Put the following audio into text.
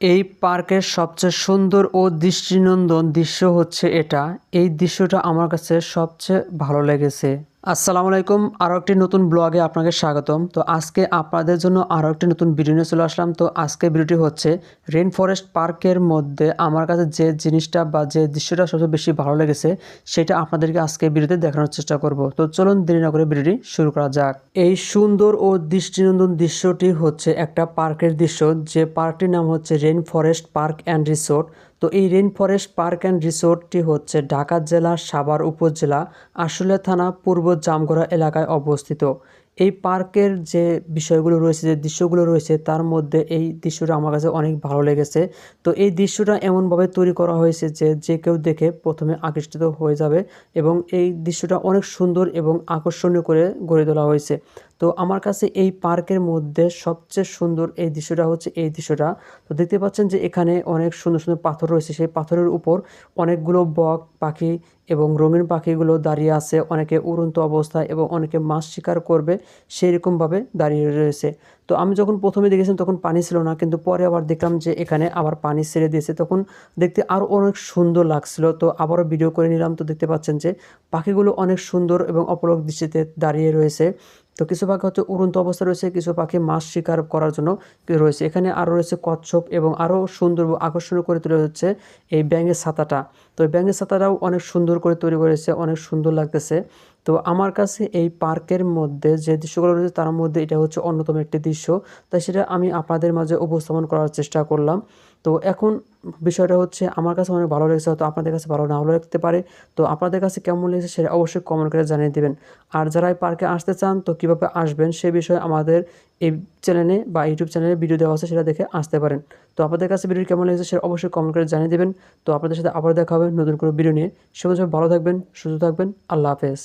এই পার্কের সবচেয়ে সুন্দর ও দৃষ্টিনন্দন দৃশ্য হচ্ছে এটা। এই দৃশ্যটা আমার কাছে সবচেয়ে ভালো লেগেছে। আসসালামু আলাইকুম। আরও একটি নতুন ব্লগে আপনাকে স্বাগতম। তো আজকে আপনাদের জন্য আরও একটি নতুন ভিডিও নিয়ে চলে আসলাম। তো আজকে ভিডিওটি হচ্ছে রেন ফরেস্ট পার্কের মধ্যে আমার কাছে যে জিনিসটা বা যে দৃশ্যটা সবচেয়ে বেশি ভালো লেগেছে, সেটা আপনাদেরকে আজকে ভিডিওতে দেখানোর চেষ্টা করব। তো চলুন দেরি না করে ভিডিওটি শুরু করা যাক। এই সুন্দর ও দৃষ্টিনন্দন দৃশ্যটি হচ্ছে একটা পার্কের দৃশ্য। যে পার্কটির নাম হচ্ছে rain forest park and resort. তো এই রেন ফরেস্ট পার্ক অ্যান্ড রিসোর্টটি হচ্ছে ঢাকা জেলার সাভার উপজেলা আশুলিয়া থানা পূর্ব জামগড়া এলাকায় অবস্থিত। এই পার্কের যে বিষয়গুলো রয়েছে, যে দৃশ্যগুলো রয়েছে, তার মধ্যে এই দৃশ্যটা আমার কাছে অনেক ভালো লেগেছে। তো এই দৃশ্যটা এমনভাবে তৈরি করা হয়েছে যে যে কেউ দেখে প্রথমে আকৃষ্ট হয়ে যাবে এবং এই দৃশ্যটা অনেক সুন্দর এবং আকর্ষণীয় করে গড়ে তোলা হয়েছে। তো আমার কাছে এই পার্কের মধ্যে সবচেয়ে সুন্দর এই দৃশ্যটা হচ্ছে এই দৃশ্যটা। তো দেখতে পাচ্ছেন যে এখানে অনেক সুন্দর সুন্দর পাথর রয়েছে। সেই পাথরের উপর অনেকগুলো বক পাখি এবং রঙিন পাখিগুলো দাঁড়িয়ে আছে। অনেকে উড়ন্ত অবস্থায় এবং অনেকে মাছ শিকার করবে। সেই রকমভাবে দাঁড়িয়ে রয়েছে। তো আমি যখন প্রথমে দেখেছিলাম তখন পানি ছিল না, কিন্তু পরে আবার দেখলাম যে এখানে আবার পানি ছেড়ে দিয়েছে। তখন দেখতে আরও অনেক সুন্দর লাগছিল। তো আবারও ভিডিও করে নিলাম। তো দেখতে পাচ্ছেন যে পাখিগুলো অনেক সুন্দর এবং অপলক দৃষ্টিতে দাঁড়িয়ে রয়েছে। তো কিছু পাখি হচ্ছে উড়ন্ত অবস্থা রয়েছে, কিছু পাখি মাছ শিকার করার জন্য রয়েছে। এখানে আরও রয়েছে কচ্ছপ এবং আরও সুন্দর আকর্ষণীয় করে তুলে হচ্ছে এই ব্যাঙের ছাতাটা। তো ব্যাঙের ছাতাটাও অনেক সুন্দর করে তৈরি করেছে, অনেক সুন্দর লাগতেছে। তো আমার কাছে এই পার্কের মধ্যে যে দৃশ্যগুলো রয়েছে, তার মধ্যে এটা হচ্ছে অন্যতম একটি দৃশ্য। তাই সেটা আমি আপনাদের মাঝে উপস্থাপন করার চেষ্টা করলাম। তো এখন বিষয়টা হচ্ছে, আমার কাছে অনেক ভালো লেগেছে, হয়তো আপনাদের কাছে ভালো নাও লাগতে পারে। তো আপনাদের কাছে কেমন লেগেছে সেটা অবশ্যই কমেন্ট করে জানিয়ে দেবেন। আর যারা এই পার্কে আসতে চান, তো কীভাবে আসবেন সে বিষয়ে আমাদের এই চ্যানেলে বা ইউটিউব চ্যানেলে ভিডিও দেওয়া আছে, সেটা দেখে আসতে পারেন। তো আপনাদের কাছে ভিডিও কেমন লেগেছে সেটা অবশ্যই কমেন্ট করে জানিয়ে দেবেন। তো আপনাদের সাথে আবার দেখা হবে নতুন কোনো ভিডিও নিয়ে। সে ভালো থাকবেন, সুস্থ থাকবেন, আল্লাহ হাফেজ।